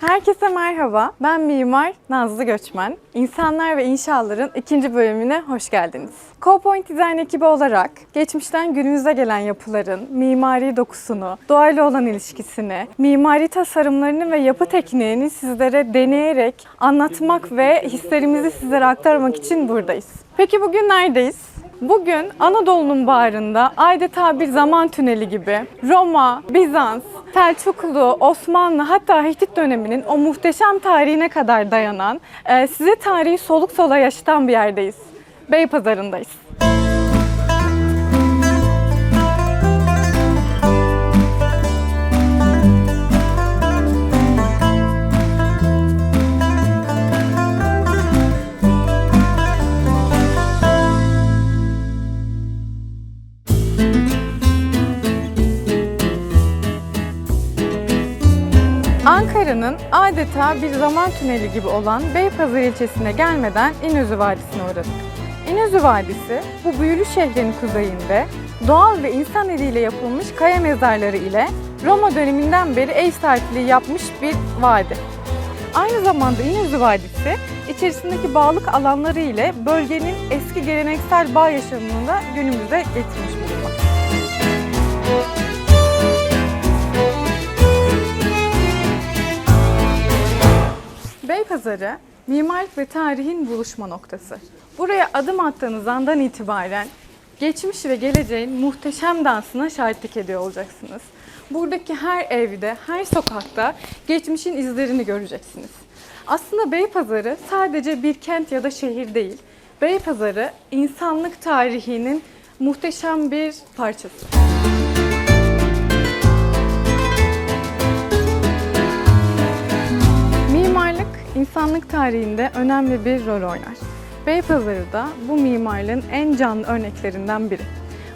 Herkese merhaba. Ben mimar Nazlı Göçmen. İnsanlar ve İnşaların ikinci bölümüne hoş geldiniz. Co-Point Design ekibi olarak geçmişten günümüze gelen yapıların mimari dokusunu, doğayla olan ilişkisini, mimari tasarımlarını ve yapı tekniğini sizlere deneyerek anlatmak ve hislerimizi sizlere aktarmak için buradayız. Peki bugün neredeyiz? Bugün Anadolu'nun bağrında adeta bir zaman tüneli gibi Roma, Bizans, Selçuklu, Osmanlı hatta Hitit döneminin o muhteşem tarihine kadar dayanan, e, size tarihi soluk sola yaşatan bir yerdeyiz. Beypazarı'ndayız. Ankara'nın adeta bir zaman tüneli gibi olan Beypazarı ilçesine gelmeden İnözü Vadisi'ne uğradık. İnözü Vadisi, bu büyülü şehrin kuzeyinde doğal ve insan eliyle yapılmış kaya mezarları ile Roma döneminden beri ev sahipliği yapmış bir vadi. Aynı zamanda İnözü Vadisi, içerisindeki bağlık alanları ile bölgenin eski geleneksel bağ yaşamını da günümüze getirmiş bulunmakta. Beypazarı, mimarlık ve tarihin buluşma noktası. Buraya adım attığınız andan itibaren geçmiş ve geleceğin muhteşem dansına şahitlik ediyor olacaksınız. Buradaki her evde, her sokakta geçmişin izlerini göreceksiniz. Aslında Beypazarı sadece bir kent ya da şehir değil. Beypazarı insanlık tarihinin muhteşem bir parçası. İnsanlık tarihinde önemli bir rol oynar. Beypazarı da bu mimarlığın en canlı örneklerinden biri.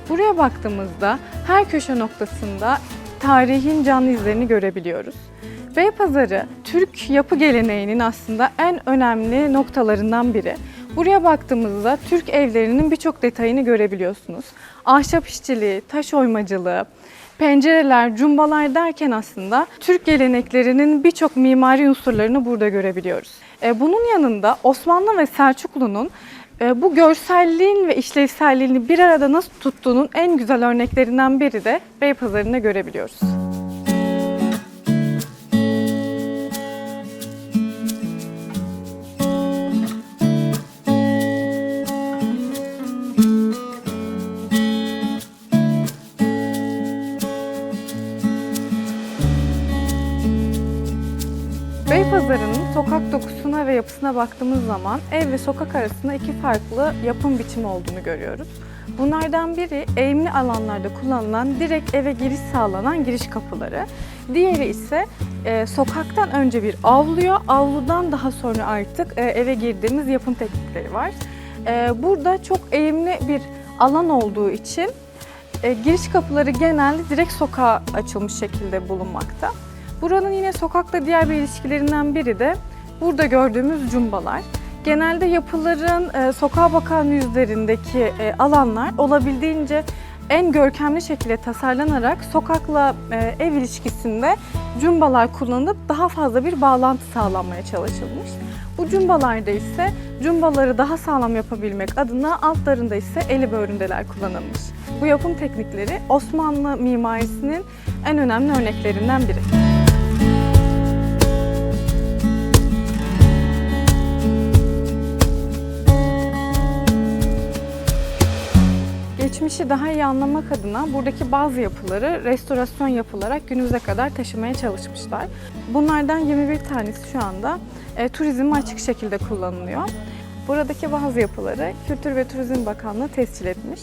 Buraya baktığımızda her köşe noktasında tarihin canlı izlerini görebiliyoruz. Beypazarı Türk yapı geleneğinin aslında en önemli noktalarından biri. Buraya baktığımızda Türk evlerinin birçok detayını görebiliyorsunuz. Ahşap işçiliği, taş oymacılığı, pencereler, cumbalar derken aslında Türk geleneklerinin birçok mimari unsurlarını burada görebiliyoruz. E, Bunun yanında Osmanlı ve Selçuklu'nun e, bu görselliğin ve işlevselliğini bir arada nasıl tuttuğunun en güzel örneklerinden biri de Beypazarı'nda görebiliyoruz. Yapısına baktığımız zaman ev ve sokak arasında iki farklı yapım biçimi olduğunu görüyoruz. Bunlardan biri eğimli alanlarda kullanılan direkt eve giriş sağlanan giriş kapıları. Diğeri ise e, sokaktan önce bir avluya, avludan daha sonra artık e, eve girdiğimiz yapım teknikleri var. E, burada çok eğimli bir alan olduğu için e, giriş kapıları genelde direkt sokağa açılmış şekilde bulunmakta. Buranın yine sokakla diğer bir ilişkilerinden biri de burada gördüğümüz cumbalar. Genelde yapıların e, sokağa bakan yüzlerindeki e, alanlar olabildiğince en görkemli şekilde tasarlanarak sokakla e, ev ilişkisinde cumbalar kullanılıp daha fazla bir bağlantı sağlanmaya çalışılmış. Bu cumbalarda ise cumbaları daha sağlam yapabilmek adına altlarında ise eli böğründeler kullanılmış. Bu yapım teknikleri Osmanlı mimarisinin en önemli örneklerinden biri. Geçmişi daha iyi anlamak adına buradaki bazı yapıları restorasyon yapılarak günümüze kadar taşımaya çalışmışlar. Bunlardan 21 tanesi şu anda e, turizme açık şekilde kullanılıyor. Buradaki bazı yapıları Kültür ve Turizm Bakanlığı tescil etmiş.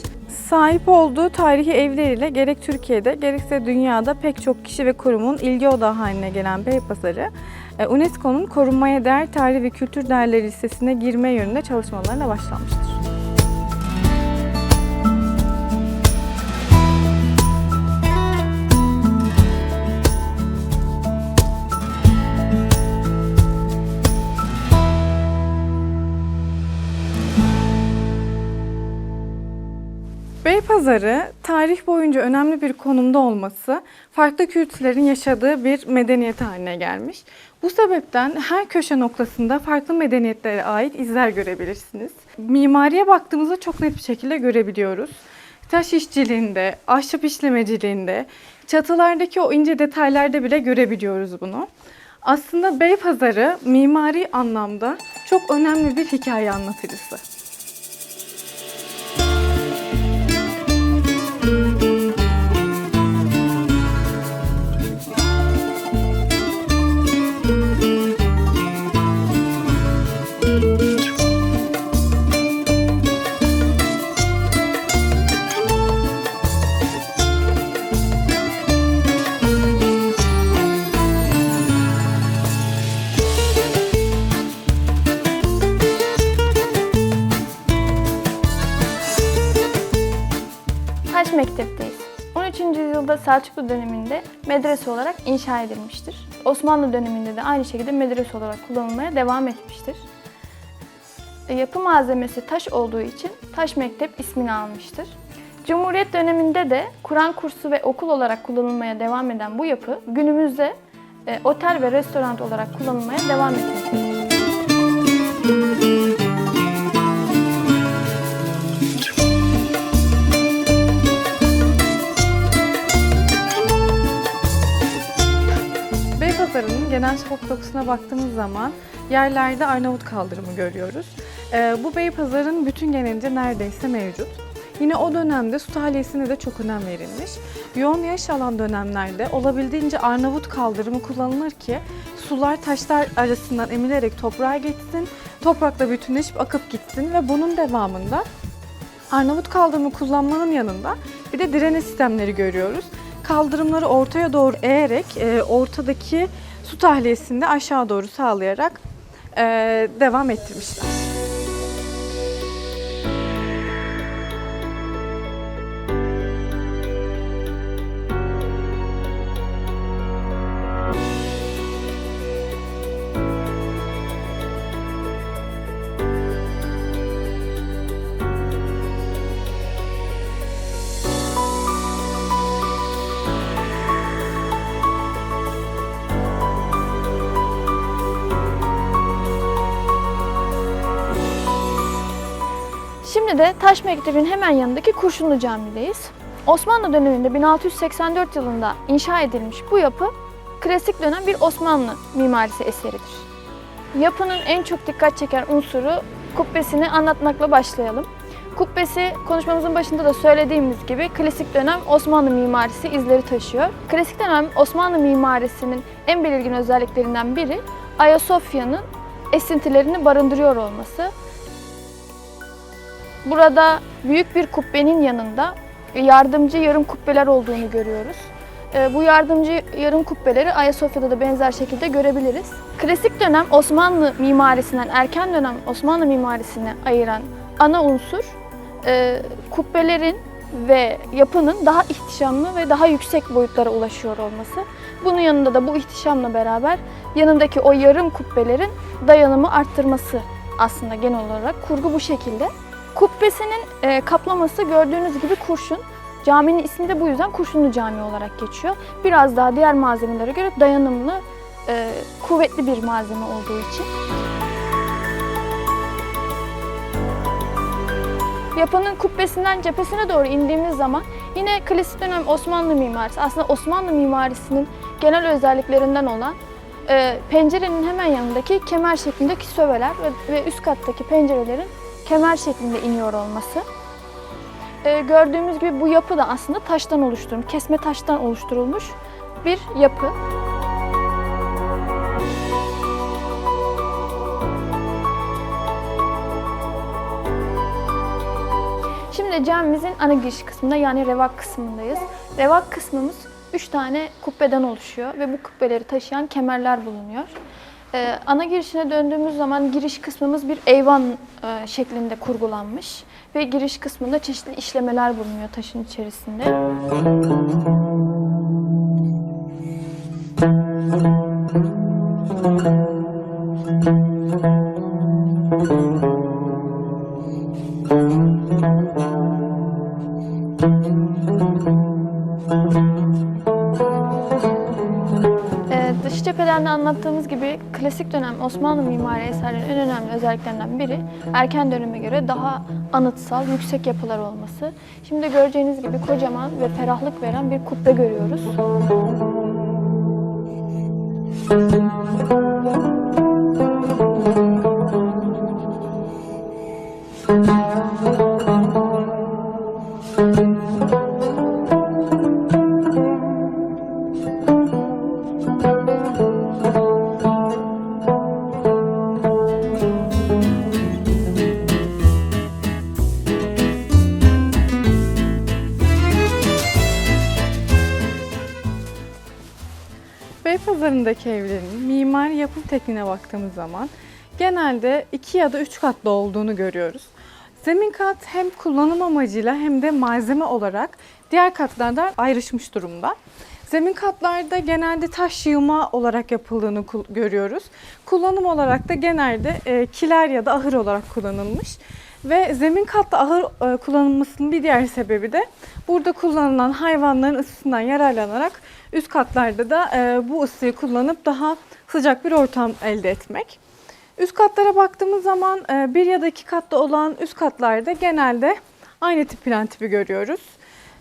Sahip olduğu tarihi evleriyle gerek Türkiye'de gerekse dünyada pek çok kişi ve kurumun ilgi odağı haline gelen Beypazarı, e, UNESCO'nun korunmaya değer tarih ve kültür değerleri listesine girme yönünde çalışmalarına başlanmıştır. Beypazarı tarih boyunca önemli bir konumda olması farklı kültürlerin yaşadığı bir medeniyet haline gelmiş. Bu sebepten her köşe noktasında farklı medeniyetlere ait izler görebilirsiniz. Mimariye baktığımızda çok net bir şekilde görebiliyoruz. Taş işçiliğinde, ahşap işlemeciliğinde, çatılardaki o ince detaylarda bile görebiliyoruz bunu. Aslında Beypazarı mimari anlamda çok önemli bir hikaye anlatıcısı. Selçuklu döneminde medrese olarak inşa edilmiştir. Osmanlı döneminde de aynı şekilde medrese olarak kullanılmaya devam etmiştir. E, Yapı malzemesi taş olduğu için Taş Mektep ismini almıştır. Cumhuriyet döneminde de Kur'an kursu ve okul olarak kullanılmaya devam eden bu yapı günümüzde e, otel ve restoran olarak kullanılmaya devam etmektedir. Genel sokak dokusuna baktığımız zaman yerlerde Arnavut kaldırımı görüyoruz. Ee, bu Beypazarı'nın bütün genelince neredeyse mevcut. Yine o dönemde su tahliyesine de çok önem verilmiş. Yoğun yaş alan dönemlerde olabildiğince Arnavut kaldırımı kullanılır ki sular taşlar arasından emilerek toprağa geçsin, toprakla bütünleşip akıp gitsin ve bunun devamında Arnavut kaldırımı kullanmanın yanında bir de direne sistemleri görüyoruz. Kaldırımları ortaya doğru eğerek e, ortadaki su tahliyesini de aşağı doğru sağlayarak devam ettirmişler. De Taş Mektebin hemen yanındaki Kurşunlu Cami'deyiz. Osmanlı döneminde 1684 yılında inşa edilmiş bu yapı klasik dönem bir Osmanlı mimarisi eseridir. Yapının en çok dikkat çeken unsuru kubbesini anlatmakla başlayalım. Kubbesi konuşmamızın başında da söylediğimiz gibi klasik dönem Osmanlı mimarisi izleri taşıyor. Klasik dönem Osmanlı mimarisinin en belirgin özelliklerinden biri Ayasofya'nın esintilerini barındırıyor olması. Burada büyük bir kubbenin yanında yardımcı yarım kubbeler olduğunu görüyoruz. Ee, Bu yardımcı yarım kubbeleri Ayasofya'da da benzer şekilde görebiliriz. Klasik dönem Osmanlı mimarisinden erken dönem Osmanlı mimarisine ayıran ana unsur e, kubbelerin ve yapının daha ihtişamlı ve daha yüksek boyutlara ulaşıyor olması. Bunun yanında da bu ihtişamla beraber yanındaki o yarım kubbelerin dayanımı arttırması aslında genel olarak kurgu bu şekilde. Kubbesinin e, kaplaması gördüğünüz gibi kurşun. Caminin ismi de bu yüzden Kurşunlu Cami olarak geçiyor. Biraz daha diğer malzemelere göre dayanımlı, e, kuvvetli bir malzeme olduğu için. Yapının kubbesinden cephesine doğru indiğimiz zaman yine klasik dönem Osmanlı mimarisi, aslında Osmanlı mimarisinin genel özelliklerinden olan e, pencerenin hemen yanındaki kemer şeklindeki söveler ve, ve üst kattaki pencerelerin kemer şeklinde iniyor olması. Ee, gördüğümüz gibi bu yapı da aslında taştan oluşturulmuş, kesme taştan oluşturulmuş bir yapı. Şimdi camimizin ana giriş kısmında yani revak kısmındayız. Revak kısmımız 3 tane kubbeden oluşuyor ve bu kubbeleri taşıyan kemerler bulunuyor. Ee, ana girişine döndüğümüz zaman giriş kısmımız bir eyvan e, şeklinde kurgulanmış ve giriş kısmında çeşitli işlemeler bulunuyor taşın içerisinde. Osmanlı mimari eserlerinin en önemli özelliklerinden biri erken döneme göre daha anıtsal, yüksek yapılar olması. Şimdi göreceğiniz gibi kocaman ve ferahlık veren bir kubbe görüyoruz. Beypazarı'ndaki evlerin mimari yapım tekniğine baktığımız zaman genelde iki ya da üç katlı olduğunu görüyoruz. Zemin kat hem kullanım amacıyla hem de malzeme olarak diğer katlardan ayrışmış durumda. Zemin katlarda genelde taş yığma olarak yapıldığını görüyoruz. Kullanım olarak da genelde e, kiler ya da ahır olarak kullanılmış. Ve zemin katta ahır e, kullanılmasının bir diğer sebebi de burada kullanılan hayvanların ısısından yararlanarak üst katlarda da e, bu ısıyı kullanıp daha sıcak bir ortam elde etmek. Üst katlara baktığımız zaman e, bir ya da iki katlı olan üst katlarda genelde aynı tip plan tipi görüyoruz.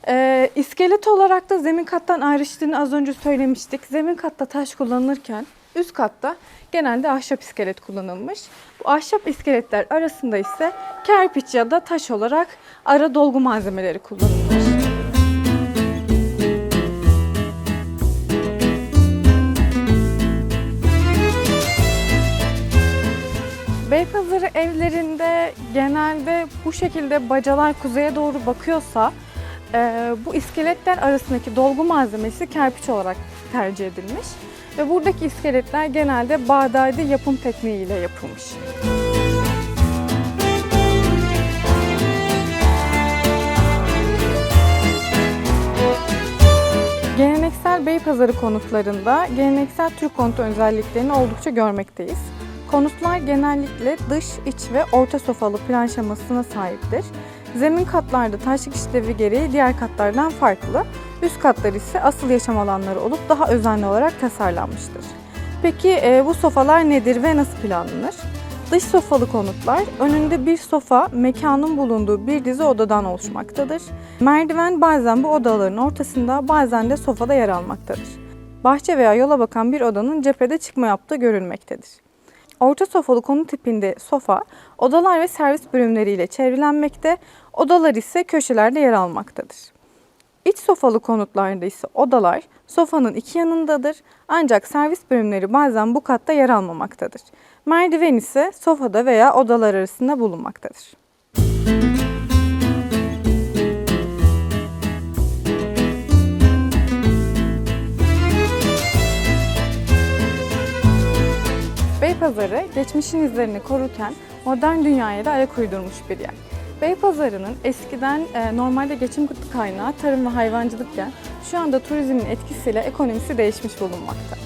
E, iskelet olarak da zemin kattan ayrıştığını az önce söylemiştik. Zemin katta taş kullanılırken üst katta genelde ahşap iskelet kullanılmış. Bu ahşap iskeletler arasında ise kerpiç ya da taş olarak ara dolgu malzemeleri kullanılmış. Beypazarı evlerinde genelde bu şekilde bacalar kuzeye doğru bakıyorsa bu iskeletler arasındaki dolgu malzemesi kerpiç olarak tercih edilmiş. Ve buradaki iskeletler genelde bağdaydı yapım tekniğiyle yapılmış. Geleneksel Beypazarı konutlarında geleneksel Türk konutu özelliklerini oldukça görmekteyiz. Konutlar genellikle dış, iç ve orta sofalı plan şemasına sahiptir. Zemin katlarda taşlık işlevi gereği diğer katlardan farklı. Üst katlar ise asıl yaşam alanları olup daha özenli olarak tasarlanmıştır. Peki e, bu sofalar nedir ve nasıl planlanır? Dış sofalı konutlar önünde bir sofa mekanın bulunduğu bir dizi odadan oluşmaktadır. Merdiven bazen bu odaların ortasında bazen de sofada yer almaktadır. Bahçe veya yola bakan bir odanın cephede çıkma yaptığı görülmektedir. Orta sofralı konut tipinde sofa, odalar ve servis bölümleriyle çevrilenmekte, odalar ise köşelerde yer almaktadır. İç sofalı konutlarda ise odalar sofanın iki yanındadır ancak servis bölümleri bazen bu katta yer almamaktadır. Merdiven ise sofada veya odalar arasında bulunmaktadır. Beypazarı geçmişin izlerini korurken modern dünyaya da ayak uydurmuş bir yer. Beypazarı'nın eskiden e, normalde geçim kaynağı tarım ve hayvancılıkken şu anda turizmin etkisiyle ekonomisi değişmiş bulunmakta.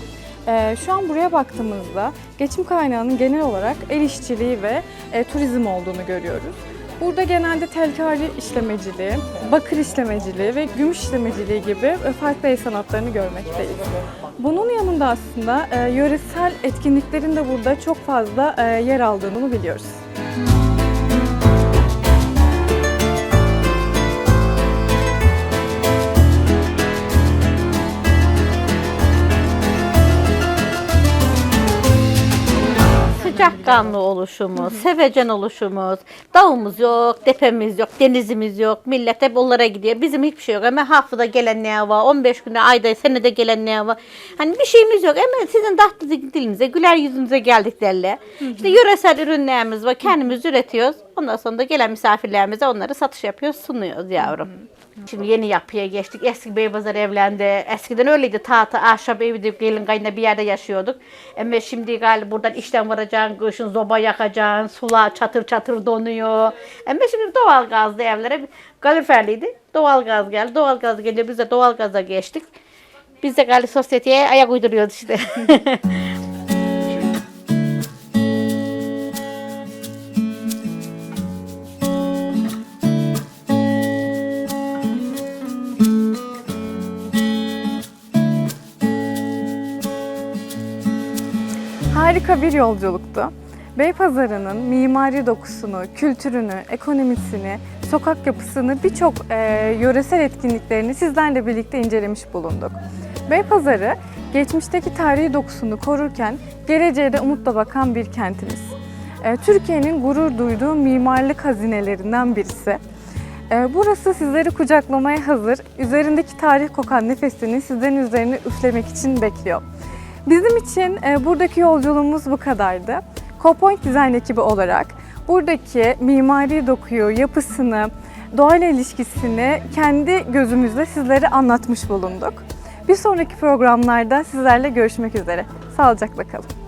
E, şu an buraya baktığımızda geçim kaynağının genel olarak el işçiliği ve e, turizm olduğunu görüyoruz. Burada genelde telkari işlemeciliği, bakır işlemeciliği ve gümüş işlemeciliği gibi farklı el sanatlarını görmekteyiz. Bunun yanında aslında e, yöresel etkinliklerin de burada çok fazla e, yer aldığını biliyoruz. Sıcakkanlı oluşumuz, sevecen oluşumuz, dağımız yok, tepemiz yok, denizimiz yok. Millet hep onlara gidiyor. Bizim hiçbir şey yok. Ama haftada gelenler var, 15 günde, ayda, senede gelenler var. Hani bir şeyimiz yok. Ama sizin tatlı dilinize, güler yüzünüze geldik derler. İşte yöresel ürünlerimiz var, kendimiz üretiyoruz. Ondan sonra da gelen misafirlerimize onları satış yapıyoruz, sunuyoruz yavrum. Şimdi yeni yapıya geçtik. Eski Beypazarı evlendi. Eskiden öyleydi. Tahta, ahşap evde gelin kayında bir yerde yaşıyorduk. Ama şimdi galiba buradan işten varacaksın, kışın zoba yakacaksın, sular çatır çatır donuyor. Ama şimdi doğal gazlı evlere kaloriferliydi. Doğal gaz geldi. Doğal gaz gelince biz de doğal gaza geçtik. Biz de galiba sosyeteye ayak uyduruyoruz işte. Harika bir yolculuktu. Beypazarı'nın mimari dokusunu, kültürünü, ekonomisini, sokak yapısını birçok e, yöresel etkinliklerini sizlerle birlikte incelemiş bulunduk. Beypazarı geçmişteki tarihi dokusunu korurken geleceğe de umutla bakan bir kentimiz. E, Türkiye'nin gurur duyduğu mimarlık hazinelerinden birisi. E, Burası sizleri kucaklamaya hazır, üzerindeki tarih kokan nefesini sizlerin üzerine üflemek için bekliyor. Bizim için e, buradaki yolculuğumuz bu kadardı. Copoint Design ekibi olarak buradaki mimari dokuyu, yapısını, doğayla ilişkisini kendi gözümüzle sizlere anlatmış bulunduk. Bir sonraki programlarda sizlerle görüşmek üzere. Sağlıcakla kalın.